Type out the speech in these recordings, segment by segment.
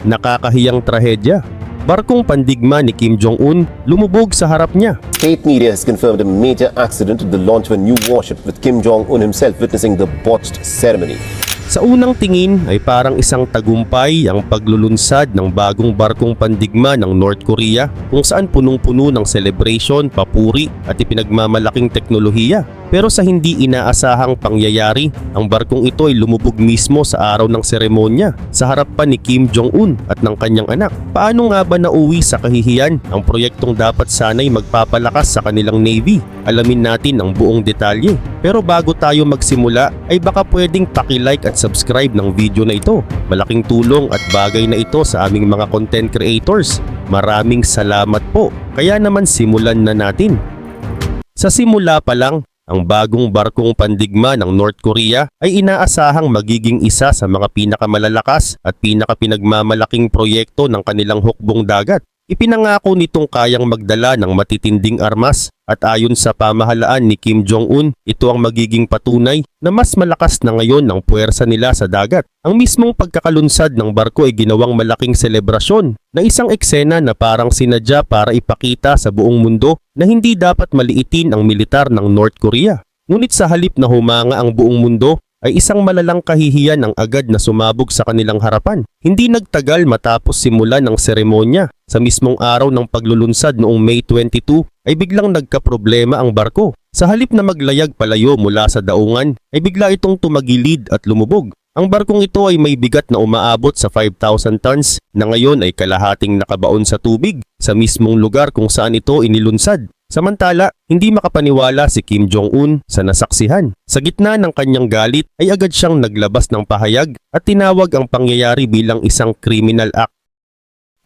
Nakakahiyang trahedya. Barkong pandigma ni Kim Jong-un lumubog sa harap niya. State media has confirmed a major accident at the launch of a new warship with Kim Jong un himself witnessing the botched ceremony. Sa unang tingin ay parang isang tagumpay ang paglulunsad ng bagong barkong pandigma ng North Korea kung saan punong-puno ng celebration, papuri at ipinagmamalaking teknolohiya. Pero sa hindi inaasahang pangyayari, ang barkong ito ay lumubog mismo sa araw ng seremonya sa harap pa ni Kim Jong-un at ng kanyang anak. Paano nga ba nauwi sa kahihiyan ang proyektong dapat sanay magpapalakas sa kanilang Navy? Alamin natin ang buong detalye. Pero bago tayo magsimula ay baka pwedeng paki-like at subscribe ng video na ito. Malaking tulong at bagay na ito sa aming mga content creators. Maraming salamat po. Kaya naman simulan na natin. Sa simula pa lang, ang bagong barkong pandigma ng North Korea ay inaasahang magiging isa sa mga pinakamalalakas at pinakapinagmamalaking proyekto ng kanilang hukbong dagat. Ipinangako nitong kayang magdala ng matitinding armas at ayon sa pamahalaan ni Kim Jong-un, ito ang magiging patunay na mas malakas na ngayon ang puwersa nila sa dagat. Ang mismong pagkakalunsad ng barko ay ginawang malaking selebrasyon na isang eksena na parang sinadya para ipakita sa buong mundo na hindi dapat maliitin ang militar ng North Korea. Ngunit sa halip na humanga ang buong mundo, ay isang malalang kahihiyan ang agad na sumabog sa kanilang harapan. Hindi nagtagal matapos simulan ng seremonya. Sa mismong araw ng paglulunsad noong May 22 ay biglang nagkaproblema ang barko. Sa halip na maglayag palayo mula sa daungan ay bigla itong tumagilid at lumubog. Ang barkong ito ay may bigat na umaabot sa 5,000 tons na ngayon ay kalahating nakabaon sa tubig sa mismong lugar kung saan ito inilunsad. Samantala, hindi makapaniwala si Kim Jong-un sa nasaksihan. Sa gitna ng kanyang galit ay agad siyang naglabas ng pahayag at tinawag ang pangyayari bilang isang criminal act.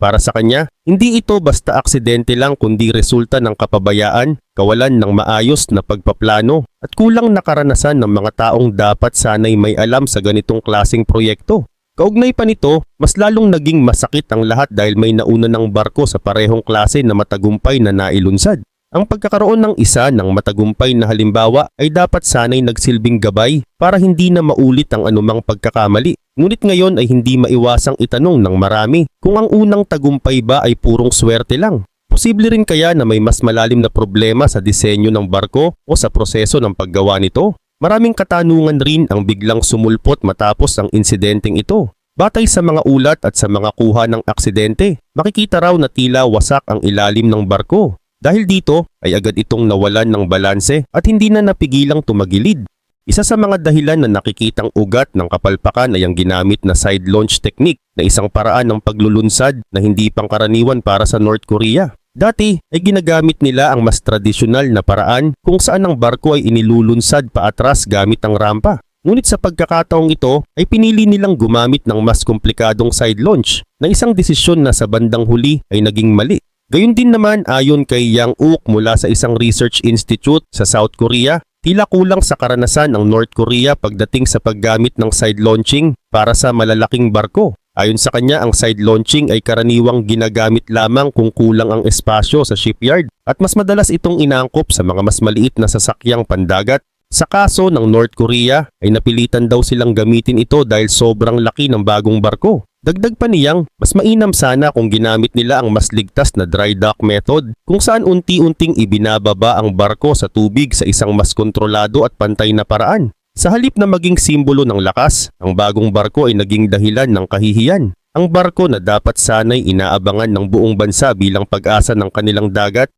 Para sa kanya, hindi ito basta aksidente lang kundi resulta ng kapabayaan, kawalan ng maayos na pagpaplano at kulang na karanasan ng mga taong dapat sanay may alam sa ganitong klasing proyekto. Kaugnay pa nito, mas lalong naging masakit ang lahat dahil may nauna ng barko sa parehong klase na matagumpay na nailunsad. Ang pagkakaroon ng isa ng matagumpay na halimbawa ay dapat sanay nagsilbing gabay para hindi na maulit ang anumang pagkakamali. Ngunit ngayon ay hindi maiwasang itanong ng marami kung ang unang tagumpay ba ay purong swerte lang. Posible rin kaya na may mas malalim na problema sa disenyo ng barko o sa proseso ng paggawa nito. Maraming katanungan rin ang biglang sumulpot matapos ang insidenteng ito. Batay sa mga ulat at sa mga kuha ng aksidente, makikita raw na tila wasak ang ilalim ng barko. Dahil dito ay agad itong nawalan ng balanse at hindi na napigilang tumagilid. Isa sa mga dahilan na nakikitang ugat ng kapalpakan ay ang ginamit na side launch technique na isang paraan ng paglulunsad na hindi pangkaraniwan para sa North Korea. Dati ay ginagamit nila ang mas tradisyonal na paraan kung saan ang barko ay inilulunsad paatras gamit ang rampa. Ngunit sa pagkakataong ito ay pinili nilang gumamit ng mas komplikadong side launch na isang desisyon na sa bandang huli ay naging mali. Gayun din naman ayon kay Yang Uk mula sa isang research institute sa South Korea, tila kulang sa karanasan ng North Korea pagdating sa paggamit ng side launching para sa malalaking barko. Ayon sa kanya, ang side launching ay karaniwang ginagamit lamang kung kulang ang espasyo sa shipyard at mas madalas itong inaangkop sa mga mas maliit na sasakyang pandagat. Sa kaso ng North Korea ay napilitan daw silang gamitin ito dahil sobrang laki ng bagong barko. Dagdag pa niyang, mas mainam sana kung ginamit nila ang mas ligtas na dry dock method kung saan unti-unting ibinababa ang barko sa tubig sa isang mas kontrolado at pantay na paraan. Sa halip na maging simbolo ng lakas, ang bagong barko ay naging dahilan ng kahihiyan. Ang barko na dapat sanay inaabangan ng buong bansa bilang pag-asa ng kanilang dagat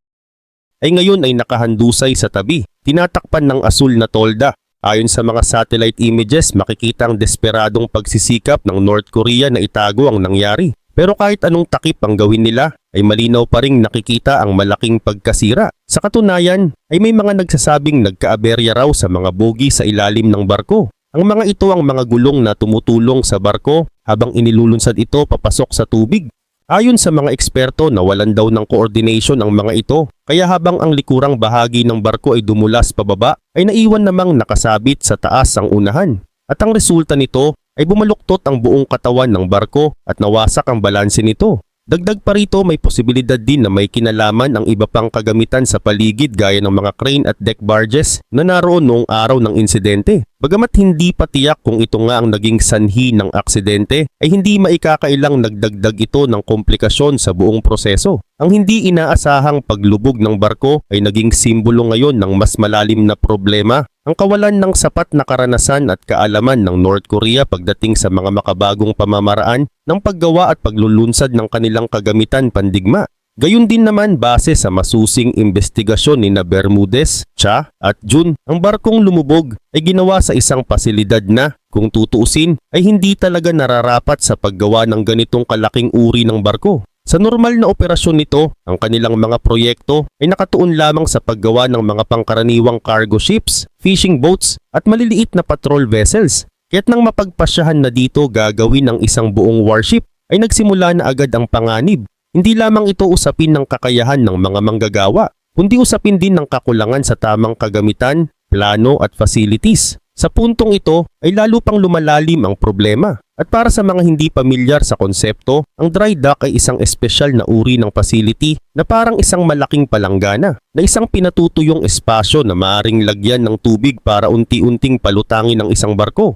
ay ngayon ay nakahandusay sa tabi, tinatakpan ng asul na tolda Ayon sa mga satellite images, makikita ang desperadong pagsisikap ng North Korea na itago ang nangyari. Pero kahit anong takip ang gawin nila, ay malinaw pa ring nakikita ang malaking pagkasira. Sa katunayan, ay may mga nagsasabing nagkaaberya raw sa mga bogi sa ilalim ng barko. Ang mga ito ang mga gulong na tumutulong sa barko habang inilulunsad ito papasok sa tubig. Ayon sa mga eksperto, nawalan daw ng coordination ang mga ito, kaya habang ang likurang bahagi ng barko ay dumulas pababa, ay naiwan namang nakasabit sa taas ang unahan. At ang resulta nito ay bumaluktot ang buong katawan ng barko at nawasak ang balanse nito. Dagdag pa rito may posibilidad din na may kinalaman ang iba pang kagamitan sa paligid gaya ng mga crane at deck barges na naroon noong araw ng insidente. Bagamat hindi pa tiyak kung ito nga ang naging sanhi ng aksidente, ay hindi maikakailang nagdagdag ito ng komplikasyon sa buong proseso. Ang hindi inaasahang paglubog ng barko ay naging simbolo ngayon ng mas malalim na problema ang kawalan ng sapat na karanasan at kaalaman ng North Korea pagdating sa mga makabagong pamamaraan ng paggawa at paglulunsad ng kanilang kagamitan pandigma. Gayun din naman base sa masusing investigasyon ni na Bermudez, Cha at Jun, ang barkong lumubog ay ginawa sa isang pasilidad na, kung tutuusin, ay hindi talaga nararapat sa paggawa ng ganitong kalaking uri ng barko. Sa normal na operasyon nito, ang kanilang mga proyekto ay nakatuon lamang sa paggawa ng mga pangkaraniwang cargo ships, fishing boats at maliliit na patrol vessels. Kaya't nang mapagpasyahan na dito gagawin ang isang buong warship, ay nagsimula na agad ang panganib. Hindi lamang ito usapin ng kakayahan ng mga manggagawa, kundi usapin din ng kakulangan sa tamang kagamitan, plano at facilities. Sa puntong ito ay lalo pang lumalalim ang problema. At para sa mga hindi pamilyar sa konsepto, ang dry dock ay isang espesyal na uri ng facility na parang isang malaking palanggana na isang pinatutuyong espasyo na maaring lagyan ng tubig para unti-unting palutangin ang isang barko.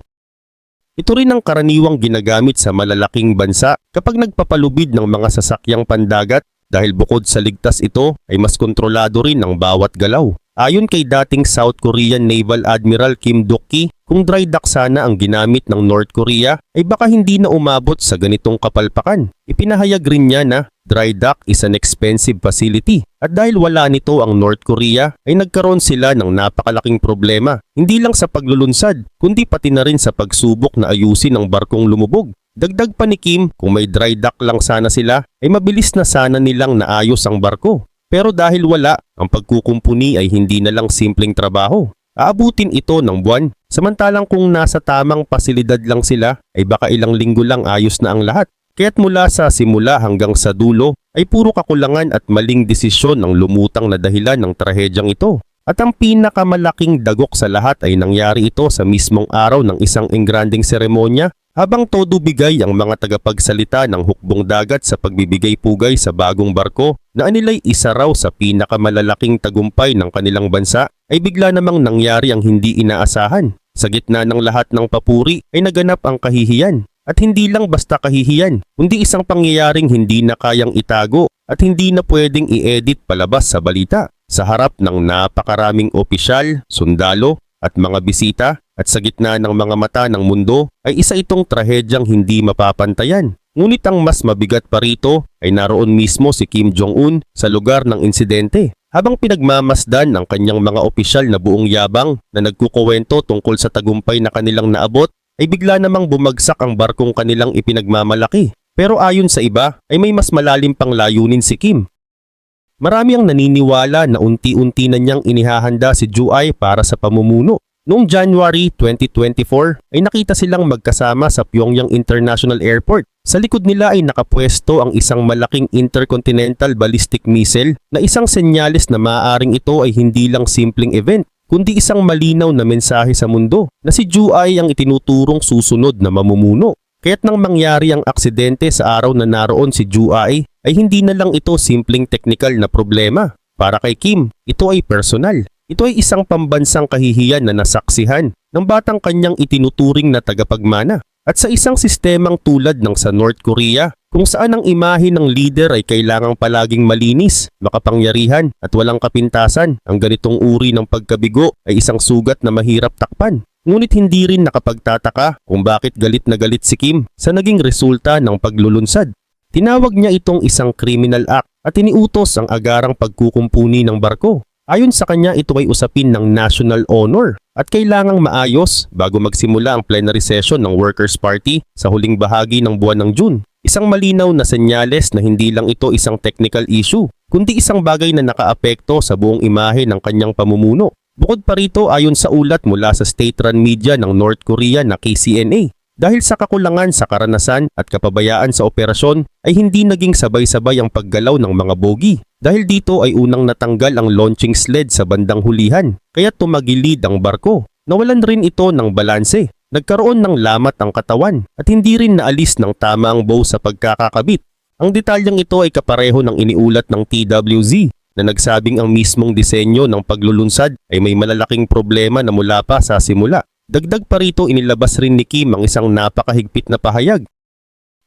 Ito rin ang karaniwang ginagamit sa malalaking bansa kapag nagpapalubid ng mga sasakyang pandagat dahil bukod sa ligtas ito ay mas kontrolado rin ang bawat galaw. Ayon kay dating South Korean Naval Admiral Kim Duk-ki, kung dry dock sana ang ginamit ng North Korea ay baka hindi na umabot sa ganitong kapalpakan. Ipinahayag rin niya na dry dock is an expensive facility at dahil wala nito ang North Korea ay nagkaroon sila ng napakalaking problema hindi lang sa paglulunsad kundi pati na rin sa pagsubok na ayusin ang barkong lumubog. Dagdag pa ni Kim, kung may dry dock lang sana sila, ay mabilis na sana nilang naayos ang barko. Pero dahil wala, ang pagkukumpuni ay hindi na lang simpleng trabaho. Aabutin ito ng buwan, samantalang kung nasa tamang pasilidad lang sila, ay baka ilang linggo lang ayos na ang lahat. Kaya't mula sa simula hanggang sa dulo, ay puro kakulangan at maling desisyon ang lumutang na dahilan ng trahedyang ito. At ang pinakamalaking dagok sa lahat ay nangyari ito sa mismong araw ng isang engranding seremonya habang todo bigay ang mga tagapagsalita ng hukbong dagat sa pagbibigay pugay sa bagong barko na anilay isa raw sa pinakamalalaking tagumpay ng kanilang bansa ay bigla namang nangyari ang hindi inaasahan. Sa gitna ng lahat ng papuri ay naganap ang kahihiyan. At hindi lang basta kahihiyan, kundi isang pangyayaring hindi na kayang itago at hindi na pwedeng i-edit palabas sa balita. Sa harap ng napakaraming opisyal, sundalo at mga bisita at sa gitna ng mga mata ng mundo ay isa itong trahedyang hindi mapapantayan. Ngunit ang mas mabigat pa rito ay naroon mismo si Kim Jong-un sa lugar ng insidente. Habang pinagmamasdan ng kanyang mga opisyal na buong yabang na nagkukuwento tungkol sa tagumpay na kanilang naabot, ay bigla namang bumagsak ang barkong kanilang ipinagmamalaki. Pero ayon sa iba ay may mas malalim pang layunin si Kim. Marami ang naniniwala na unti-unti na niyang inihahanda si Juai para sa pamumuno. Noong January 2024 ay nakita silang magkasama sa Pyongyang International Airport. Sa likod nila ay nakapwesto ang isang malaking intercontinental ballistic missile na isang senyales na maaaring ito ay hindi lang simpleng event kundi isang malinaw na mensahe sa mundo na si Juai ang itinuturong susunod na mamumuno. Kaya't nang mangyari ang aksidente sa araw na naroon si Juai ay hindi na lang ito simpleng technical na problema. Para kay Kim, ito ay personal. Ito ay isang pambansang kahihiyan na nasaksihan ng batang kanyang itinuturing na tagapagmana. At sa isang sistemang tulad ng sa North Korea, kung saan ang imahe ng leader ay kailangang palaging malinis, makapangyarihan at walang kapintasan, ang ganitong uri ng pagkabigo ay isang sugat na mahirap takpan. Ngunit hindi rin nakapagtataka kung bakit galit na galit si Kim sa naging resulta ng paglulunsad. Tinawag niya itong isang criminal act at iniutos ang agarang pagkukumpuni ng barko. Ayon sa kanya ito ay usapin ng national honor at kailangang maayos bago magsimula ang plenary session ng Workers' Party sa huling bahagi ng buwan ng June. Isang malinaw na senyales na hindi lang ito isang technical issue, kundi isang bagay na nakaapekto sa buong imahe ng kanyang pamumuno. Bukod pa rito ayon sa ulat mula sa state-run media ng North Korea na KCNA, dahil sa kakulangan sa karanasan at kapabayaan sa operasyon ay hindi naging sabay-sabay ang paggalaw ng mga bogi. Dahil dito ay unang natanggal ang launching sled sa bandang hulihan, kaya tumagilid ang barko. Nawalan rin ito ng balanse. Nagkaroon ng lamat ang katawan at hindi rin naalis ng tama ang bow sa pagkakakabit. Ang detalyang ito ay kapareho ng iniulat ng TWZ na nagsabing ang mismong disenyo ng paglulunsad ay may malalaking problema na mula pa sa simula. Dagdag pa rito inilabas rin ni Kim ang isang napakahigpit na pahayag.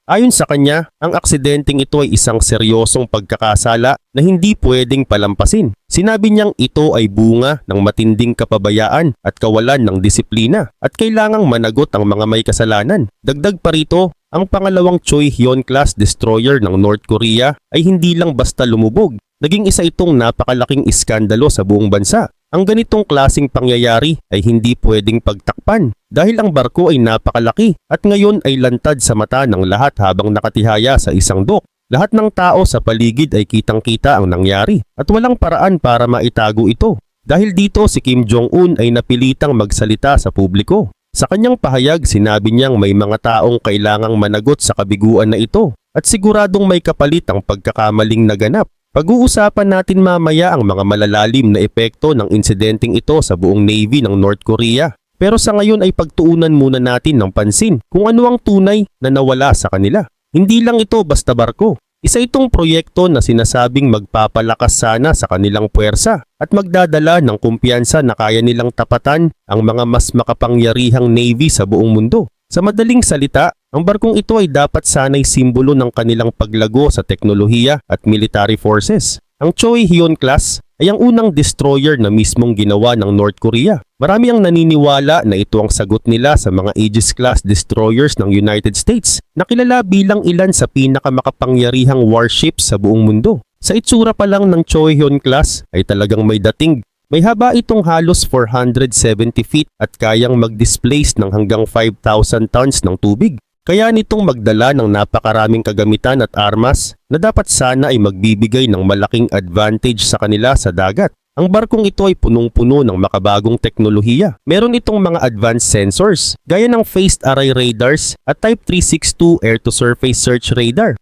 Ayon sa kanya, ang aksidenteng ito ay isang seryosong pagkakasala na hindi pwedeng palampasin. Sinabi niyang ito ay bunga ng matinding kapabayaan at kawalan ng disiplina at kailangang managot ang mga may kasalanan. Dagdag pa rito, ang pangalawang Choi Hyun-class destroyer ng North Korea ay hindi lang basta lumubog. Naging isa itong napakalaking iskandalo sa buong bansa. Ang ganitong klasing pangyayari ay hindi pwedeng pagtakpan dahil ang barko ay napakalaki at ngayon ay lantad sa mata ng lahat habang nakatihaya sa isang dok. Lahat ng tao sa paligid ay kitang-kita ang nangyari at walang paraan para maitago ito. Dahil dito si Kim Jong-un ay napilitang magsalita sa publiko. Sa kanyang pahayag sinabi niyang may mga taong kailangang managot sa kabiguan na ito at siguradong may kapalit ang pagkakamaling naganap. Pag-uusapan natin mamaya ang mga malalalim na epekto ng insidenteng ito sa buong Navy ng North Korea. Pero sa ngayon ay pagtuunan muna natin ng pansin kung ano ang tunay na nawala sa kanila. Hindi lang ito basta barko. Isa itong proyekto na sinasabing magpapalakas sana sa kanilang puwersa at magdadala ng kumpiyansa na kaya nilang tapatan ang mga mas makapangyarihang Navy sa buong mundo. Sa madaling salita, ang barkong ito ay dapat sanay simbolo ng kanilang paglago sa teknolohiya at military forces. Ang Choi Hyun class ay ang unang destroyer na mismong ginawa ng North Korea. Marami ang naniniwala na ito ang sagot nila sa mga Aegis class destroyers ng United States na kilala bilang ilan sa pinakamakapangyarihang warships sa buong mundo. Sa itsura pa lang ng Choi Hyun class ay talagang may dating may haba itong halos 470 feet at kayang mag-displace ng hanggang 5,000 tons ng tubig. Kaya nitong magdala ng napakaraming kagamitan at armas na dapat sana ay magbibigay ng malaking advantage sa kanila sa dagat. Ang barkong ito ay punong-puno ng makabagong teknolohiya. Meron itong mga advanced sensors gaya ng phased array radars at Type 362 air-to-surface search radar.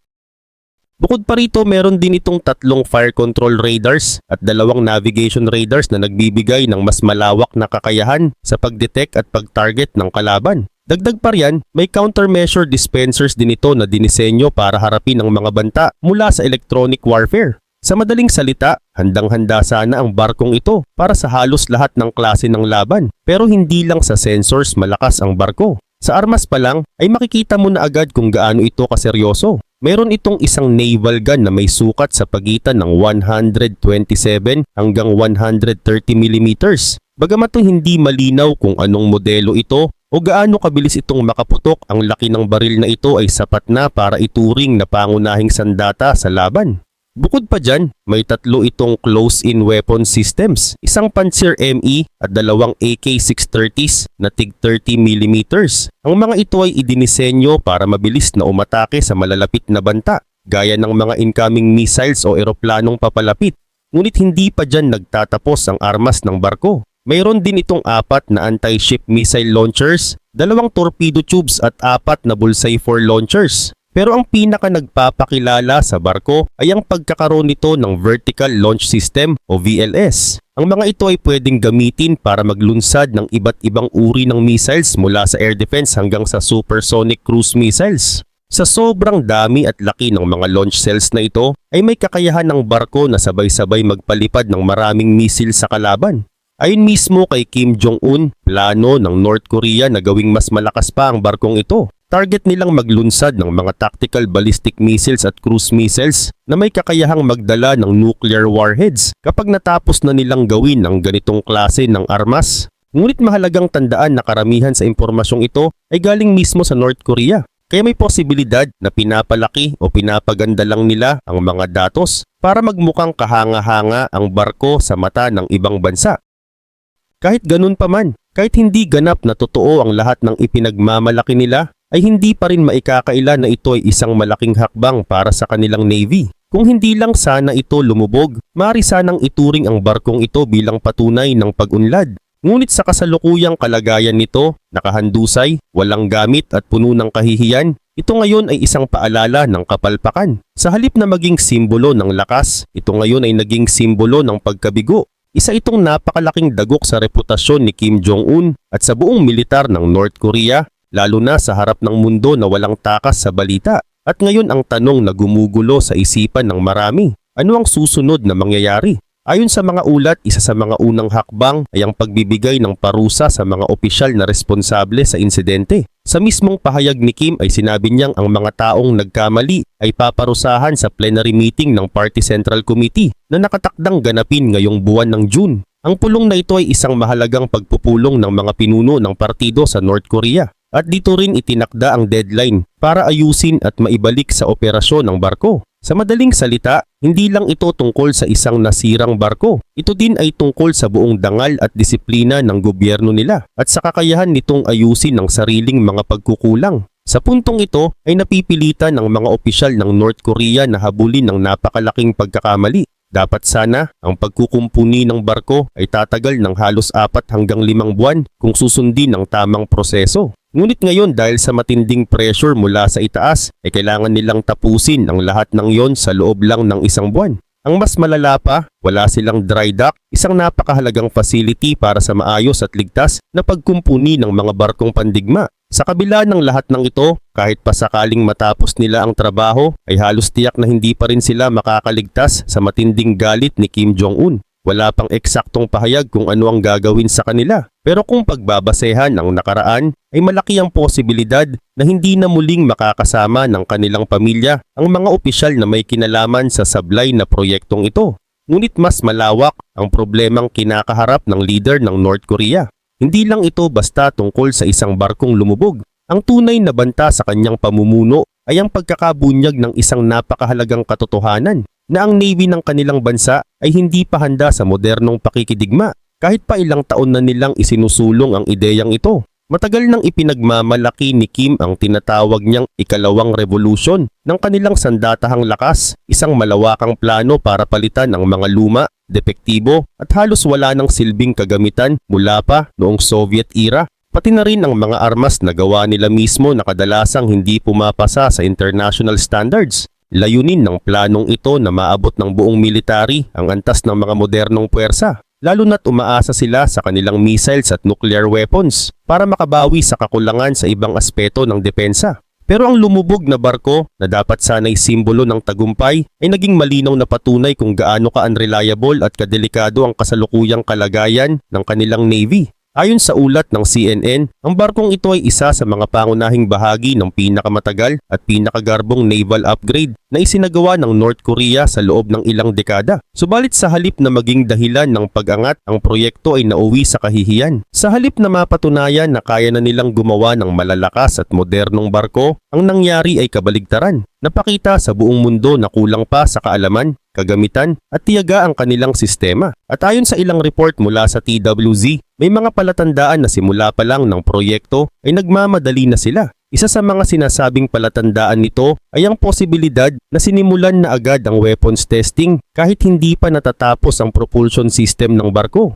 Bukod pa rito, meron din itong tatlong fire control radars at dalawang navigation radars na nagbibigay ng mas malawak na kakayahan sa pagdetect at pag-target ng kalaban. Dagdag pa riyan, may countermeasure dispensers din ito na dinisenyo para harapin ang mga banta mula sa electronic warfare. Sa madaling salita, handang-handa sana ang barkong ito para sa halos lahat ng klase ng laban. Pero hindi lang sa sensors malakas ang barko. Sa armas pa lang ay makikita mo na agad kung gaano ito kaseryoso. Meron itong isang naval gun na may sukat sa pagitan ng 127 hanggang 130 mm. Bagamat hindi malinaw kung anong modelo ito o gaano kabilis itong makaputok, ang laki ng baril na ito ay sapat na para ituring na pangunahing sandata sa laban. Bukod pa dyan, may tatlo itong close-in weapon systems, isang Panzer ME at dalawang AK-630s na tig 30mm. Ang mga ito ay idinisenyo para mabilis na umatake sa malalapit na banta, gaya ng mga incoming missiles o eroplanong papalapit. Ngunit hindi pa dyan nagtatapos ang armas ng barko. Mayroon din itong apat na anti-ship missile launchers, dalawang torpedo tubes at apat na bullseye 4 launchers. Pero ang pinaka nagpapakilala sa barko ay ang pagkakaroon nito ng Vertical Launch System o VLS. Ang mga ito ay pwedeng gamitin para maglunsad ng iba't ibang uri ng missiles mula sa air defense hanggang sa supersonic cruise missiles. Sa sobrang dami at laki ng mga launch cells na ito ay may kakayahan ng barko na sabay-sabay magpalipad ng maraming misil sa kalaban. Ayon mismo kay Kim Jong-un, plano ng North Korea na gawing mas malakas pa ang barkong ito. Target nilang maglunsad ng mga tactical ballistic missiles at cruise missiles na may kakayahang magdala ng nuclear warheads kapag natapos na nilang gawin ang ganitong klase ng armas. Ngunit mahalagang tandaan na karamihan sa impormasyong ito ay galing mismo sa North Korea. Kaya may posibilidad na pinapalaki o pinapaganda lang nila ang mga datos para magmukhang kahanga-hanga ang barko sa mata ng ibang bansa. Kahit ganun pa man, kahit hindi ganap na totoo ang lahat ng ipinagmamalaki nila, ay hindi pa rin maikakaila na ito ay isang malaking hakbang para sa kanilang Navy. Kung hindi lang sana ito lumubog, mari sanang ituring ang barkong ito bilang patunay ng pag-unlad. Ngunit sa kasalukuyang kalagayan nito, nakahandusay, walang gamit at puno ng kahihiyan, ito ngayon ay isang paalala ng kapalpakan. Sa halip na maging simbolo ng lakas, ito ngayon ay naging simbolo ng pagkabigo. Isa itong napakalaking dagok sa reputasyon ni Kim Jong-un at sa buong militar ng North Korea lalo na sa harap ng mundo na walang takas sa balita. At ngayon ang tanong na gumugulo sa isipan ng marami, ano ang susunod na mangyayari? Ayon sa mga ulat, isa sa mga unang hakbang ay ang pagbibigay ng parusa sa mga opisyal na responsable sa insidente. Sa mismong pahayag ni Kim ay sinabi niyang ang mga taong nagkamali ay paparusahan sa plenary meeting ng Party Central Committee na nakatakdang ganapin ngayong buwan ng June. Ang pulong na ito ay isang mahalagang pagpupulong ng mga pinuno ng partido sa North Korea. At dito rin itinakda ang deadline para ayusin at maibalik sa operasyon ng barko. Sa madaling salita, hindi lang ito tungkol sa isang nasirang barko. Ito din ay tungkol sa buong dangal at disiplina ng gobyerno nila at sa kakayahan nitong ayusin ang sariling mga pagkukulang. Sa puntong ito ay napipilitan ng mga opisyal ng North Korea na habulin ng napakalaking pagkakamali. Dapat sana ang pagkukumpuni ng barko ay tatagal ng halos apat hanggang limang buwan kung susundin ang tamang proseso. Ngunit ngayon dahil sa matinding pressure mula sa itaas ay kailangan nilang tapusin ang lahat ng yon sa loob lang ng isang buwan. Ang mas malala pa, wala silang dry dock, isang napakahalagang facility para sa maayos at ligtas na pagkumpuni ng mga barkong pandigma. Sa kabila ng lahat ng ito, kahit pa sakaling matapos nila ang trabaho, ay halos tiyak na hindi pa rin sila makakaligtas sa matinding galit ni Kim Jong-un. Wala pang eksaktong pahayag kung ano ang gagawin sa kanila. Pero kung pagbabasehan ang nakaraan, ay malaki ang posibilidad na hindi na muling makakasama ng kanilang pamilya ang mga opisyal na may kinalaman sa sablay na proyektong ito. Ngunit mas malawak ang problemang kinakaharap ng leader ng North Korea. Hindi lang ito basta tungkol sa isang barkong lumubog. Ang tunay na banta sa kanyang pamumuno ay ang pagkakabunyag ng isang napakahalagang katotohanan na ang Navy ng kanilang bansa ay hindi pa handa sa modernong pakikidigma kahit pa ilang taon na nilang isinusulong ang ideyang ito. Matagal nang ipinagmamalaki ni Kim ang tinatawag niyang ikalawang revolusyon ng kanilang sandatahang lakas, isang malawakang plano para palitan ang mga luma, depektibo at halos wala ng silbing kagamitan mula pa noong Soviet era. Pati na rin ang mga armas na gawa nila mismo na kadalasang hindi pumapasa sa international standards. Layunin ng planong ito na maabot ng buong military ang antas ng mga modernong puwersa lalo na't umaasa sila sa kanilang missiles at nuclear weapons para makabawi sa kakulangan sa ibang aspeto ng depensa. Pero ang lumubog na barko na dapat sana'y simbolo ng tagumpay ay naging malinaw na patunay kung gaano ka-unreliable at kadelikado ang kasalukuyang kalagayan ng kanilang navy. Ayon sa ulat ng CNN, ang barkong ito ay isa sa mga pangunahing bahagi ng pinakamatagal at pinakagarbong naval upgrade na isinagawa ng North Korea sa loob ng ilang dekada. Subalit sa halip na maging dahilan ng pag-angat, ang proyekto ay nauwi sa kahihiyan. Sa halip na mapatunayan na kaya na nilang gumawa ng malalakas at modernong barko, ang nangyari ay kabaligtaran. Napakita sa buong mundo na kulang pa sa kaalaman, kagamitan at tiyaga ang kanilang sistema. At ayon sa ilang report mula sa TWZ, may mga palatandaan na simula pa lang ng proyekto ay nagmamadali na sila. Isa sa mga sinasabing palatandaan nito ay ang posibilidad na sinimulan na agad ang weapons testing kahit hindi pa natatapos ang propulsion system ng barko.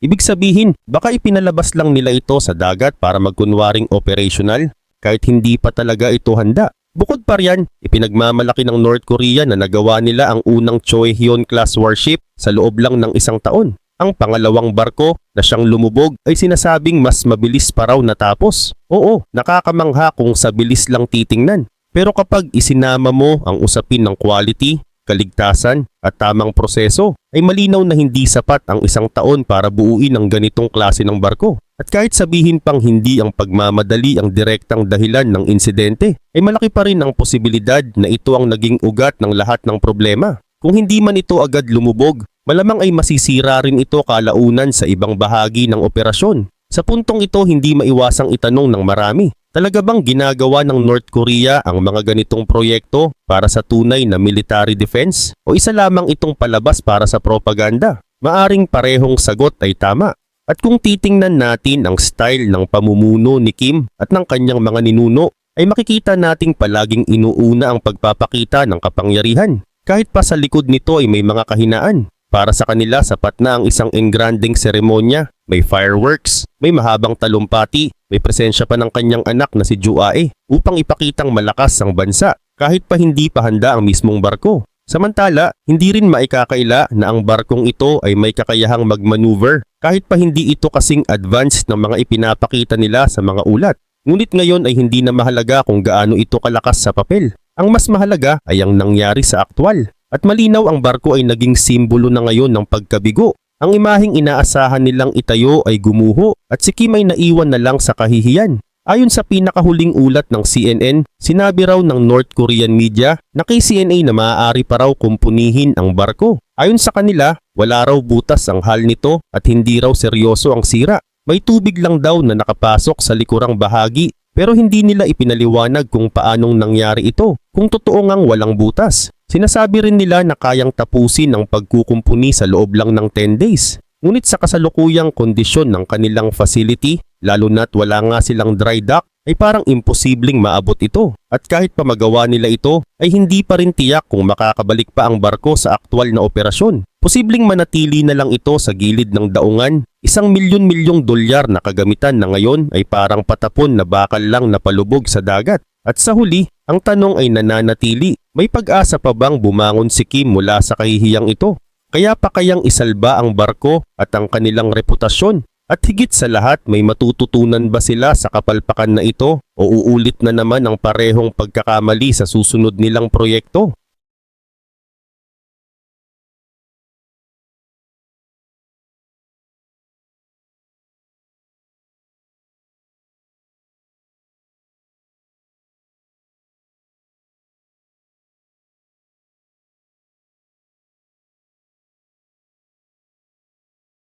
Ibig sabihin, baka ipinalabas lang nila ito sa dagat para magkunwaring operational kahit hindi pa talaga ito handa. Bukod pa riyan, ipinagmamalaki ng North Korea na nagawa nila ang unang Choehyun class warship sa loob lang ng isang taon. Ang pangalawang barko na siyang lumubog ay sinasabing mas mabilis pa raw natapos. Oo, nakakamangha kung sa bilis lang titingnan. Pero kapag isinama mo ang usapin ng quality, kaligtasan at tamang proseso, ay malinaw na hindi sapat ang isang taon para buuin ang ganitong klase ng barko. At kahit sabihin pang hindi ang pagmamadali ang direktang dahilan ng insidente, ay malaki pa rin ang posibilidad na ito ang naging ugat ng lahat ng problema. Kung hindi man ito agad lumubog, malamang ay masisira rin ito kalaunan sa ibang bahagi ng operasyon. Sa puntong ito hindi maiwasang itanong ng marami, talaga bang ginagawa ng North Korea ang mga ganitong proyekto para sa tunay na military defense? O isa lamang itong palabas para sa propaganda? Maaring parehong sagot ay tama. At kung titingnan natin ang style ng pamumuno ni Kim at ng kanyang mga ninuno, ay makikita nating palaging inuuna ang pagpapakita ng kapangyarihan. Kahit pa sa likod nito ay may mga kahinaan. Para sa kanila sapat na ang isang engranding seremonya, may fireworks, may mahabang talumpati, may presensya pa ng kanyang anak na si Juae upang ipakitang malakas ang bansa kahit pa hindi pa handa ang mismong barko. Samantala, hindi rin maikakaila na ang barkong ito ay may kakayahang magmaneuver kahit pa hindi ito kasing advanced ng mga ipinapakita nila sa mga ulat. Ngunit ngayon ay hindi na mahalaga kung gaano ito kalakas sa papel. Ang mas mahalaga ay ang nangyari sa aktwal. At malinaw ang barko ay naging simbolo na ngayon ng pagkabigo. Ang imaheng inaasahan nilang itayo ay gumuho at si Kim ay naiwan na lang sa kahihiyan. Ayon sa pinakahuling ulat ng CNN, sinabi raw ng North Korean media na kay CNA na maaari pa raw kumpunihin ang barko. Ayon sa kanila, wala raw butas ang hal nito at hindi raw seryoso ang sira. May tubig lang daw na nakapasok sa likurang bahagi pero hindi nila ipinaliwanag kung paanong nangyari ito kung totoo ngang walang butas. Sinasabi rin nila na kayang tapusin ang pagkukumpuni sa loob lang ng 10 days. Ngunit sa kasalukuyang kondisyon ng kanilang facility, lalo na't wala nga silang dry dock, ay parang imposibleng maabot ito. At kahit pa magawa nila ito, ay hindi pa rin tiyak kung makakabalik pa ang barko sa aktwal na operasyon. Posibleng manatili na lang ito sa gilid ng daungan. Isang milyon-milyong dolyar na kagamitan na ngayon ay parang patapon na bakal lang na palubog sa dagat. At sa huli, ang tanong ay nananatili, may pag-asa pa bang bumangon si Kim mula sa kahihiyang ito? Kaya pa kayang isalba ang barko at ang kanilang reputasyon? At higit sa lahat, may matututunan ba sila sa kapalpakan na ito o uulit na naman ang parehong pagkakamali sa susunod nilang proyekto?